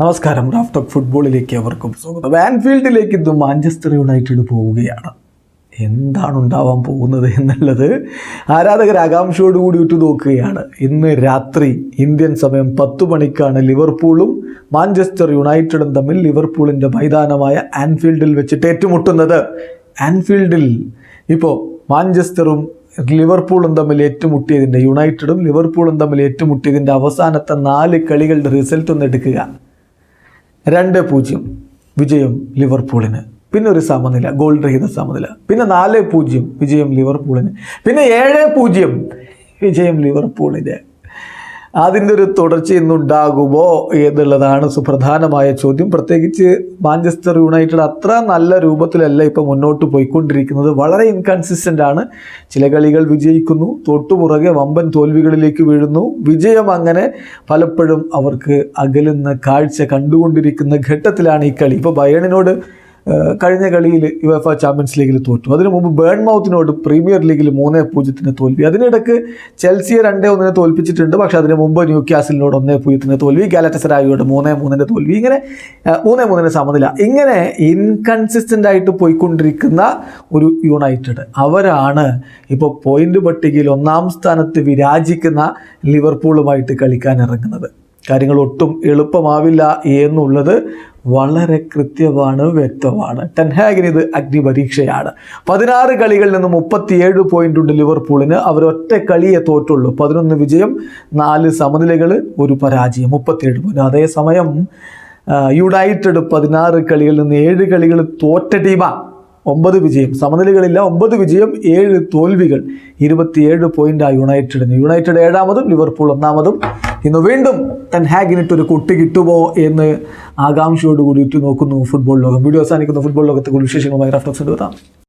നമസ്കാരം Raf talk ഫുട്ബോളിലേക്ക് അവർക്കും സ്വാഗതം. ആൻഫീൽഡിലേക്ക് ഇന്ന് മാഞ്ചസ്റ്റർ യുണൈറ്റഡ് പോവുകയാണ്. എന്താണ് ഉണ്ടാവാൻ പോകുന്നത് എന്നുള്ളത് ആരാധകർ ആകാംക്ഷയോടുകൂടി ഉറ്റു നോക്കുകയാണ് ഇന്ന് രാത്രി ഇന്ത്യൻ സമയം പത്ത് മണിക്കാണ് ലിവർപൂളും മാഞ്ചസ്റ്റർ യുണൈറ്റഡും തമ്മിൽ ലിവർപൂളിന്റെ മൈതാനമായ ആൻഫീൽഡിൽ വെച്ചിട്ട് ഏറ്റുമുട്ടുന്നത്. ആൻഫീൽഡിൽ ഇപ്പോൾ മാഞ്ചസ്റ്ററും ലിവർപൂളും തമ്മിൽ ഏറ്റുമുട്ടിയതിന്റെ യുണൈറ്റഡും ലിവർപൂളും തമ്മിൽ ഏറ്റുമുട്ടിയതിന്റെ അവസാനത്തെ നാല് കളികളുടെ റിസൾട്ട് ഒന്ന് എടുക്കുക. രണ്ട് പൂജ്യം. വിജയം ലിവർപൂളിന്. പിന്നെ ഒരു സമനില ഗോൾ രഹിത സമനില. പിന്നെ നാല് പൂജ്യം വിജയം ലിവർപൂളിന്. പിന്നെ ഏഴ് പൂജ്യം വിജയം ലിവർപൂളിന്. അതിന്റെ ഒരു തുടർച്ച ഇന്നുണ്ടാകുമോ എന്നുള്ളതാണ് സുപ്രധാനമായ ചോദ്യം. പ്രത്യേകിച്ച് മാഞ്ചസ്റ്റർ യുണൈറ്റഡ് അത്ര നല്ല രൂപത്തിലല്ല ഇപ്പോൾ മുന്നോട്ട് പോയിക്കൊണ്ടിരിക്കുന്നത്. വളരെ ഇൻകൺസിസ്റ്റന്റ് ആണ്. ചില കളികൾ വിജയിക്കുന്നു. തൊട്ടുപുറകെ വമ്പൻ തോൽവികളിലേക്ക് വീഴുന്നു. വിജയം അങ്ങനെ പലപ്പോഴും അവർക്ക് അകലുന്ന കാഴ്ച കണ്ടുകൊണ്ടിരിക്കുന്ന ഘട്ടത്തിലാണ് ഈ കളി. ഇപ്പോൾ ബയണിനോട് കഴിഞ്ഞ കളിയിൽ യുഎഫ ചാമ്പ്യൻസ് ലീഗിൽ തോറ്റു. അതിനു മുമ്പ് ബേൺമൗത്തിനോട് പ്രീമിയർ ലീഗിൽ മൂന്നേ പൂജ്യത്തിന് തോൽവി. അതിനിടക്ക് ചെൽസിയെ രണ്ടേ ഒന്നിനെ തോൽപ്പിച്ചിട്ടുണ്ട്. പക്ഷെ അതിന് മുമ്പ് ന്യൂ ക്യാസിലിനോട് ഒന്നേ പൂജ്യത്തിന് തോൽവി. ഗാലറ്റസരായോട് മൂന്നേ മൂന്നിന്റെ തോൽവി. ഇങ്ങനെ മൂന്നേ മൂന്നിന് സമനില. ഇങ്ങനെ ഇൻകൺസിസ്റ്റന്റ് ആയിട്ട് പോയിക്കൊണ്ടിരിക്കുന്ന ഒരു യുണൈറ്റഡ് അവരാണ് ഇപ്പോൾ പോയിന്റ് പട്ടികയിൽ ഒന്നാം സ്ഥാനത്ത് വിരാജിക്കുന്ന ലിവർപൂളുമായിട്ട് കളിക്കാൻ ഇറങ്ങുന്നത്. കാര്യങ്ങൾ ഒട്ടും എളുപ്പമാവില്ല എന്നുള്ളത് വളരെ കൃത്യമാണ് വ്യക്തമാണ്. ടെൻഹാഗിന് ഇത് അഗ്നിപരീക്ഷയാണ്. പതിനാറ് കളികളിൽ നിന്ന് മുപ്പത്തിയേഴ് പോയിന്റ് ഉണ്ട് ലിവർപൂളിന്. അവരൊറ്റ കളിയെ തോറ്റുള്ളൂ. പതിനൊന്ന് വിജയം നാല് സമനിലകൾ ഒരു പരാജയം മുപ്പത്തിയേഴ് പോയിന്റ് അതേസമയം യുണൈറ്റഡ് പതിനാറ് കളികളിൽ നിന്ന് ഏഴ് കളികൾ തോറ്റ ടീമാണ് ഒമ്പത് വിജയം. സമനിലകളില്ല ഒമ്പത് വിജയം ഏഴ് തോൽവികൾ. ഇരുപത്തിയേഴ് പോയിന്റ് ആ യുണൈറ്റഡിന് യുണൈറ്റഡ് ഏഴാമതും ലിവർപൂൾ ഒന്നാമതും. ഇന്ന് വീണ്ടും ടെൻ ഹാഗിനിട്ട് ഒരു കുട്ടി കിട്ടുമോ എന്ന് ആകാംക്ഷയോടുകൂടി ഉറ്റുനോക്കുന്നു ഫുട്ബോൾ ലോകം. വീഡിയോ അവസാനിക്കുന്ന. ഫുട്ബോൾ ലോകത്തെ കുറിച്ച് വിശേഷങ്ങളുമായി റഫ്ലക്സ് എടുത്താം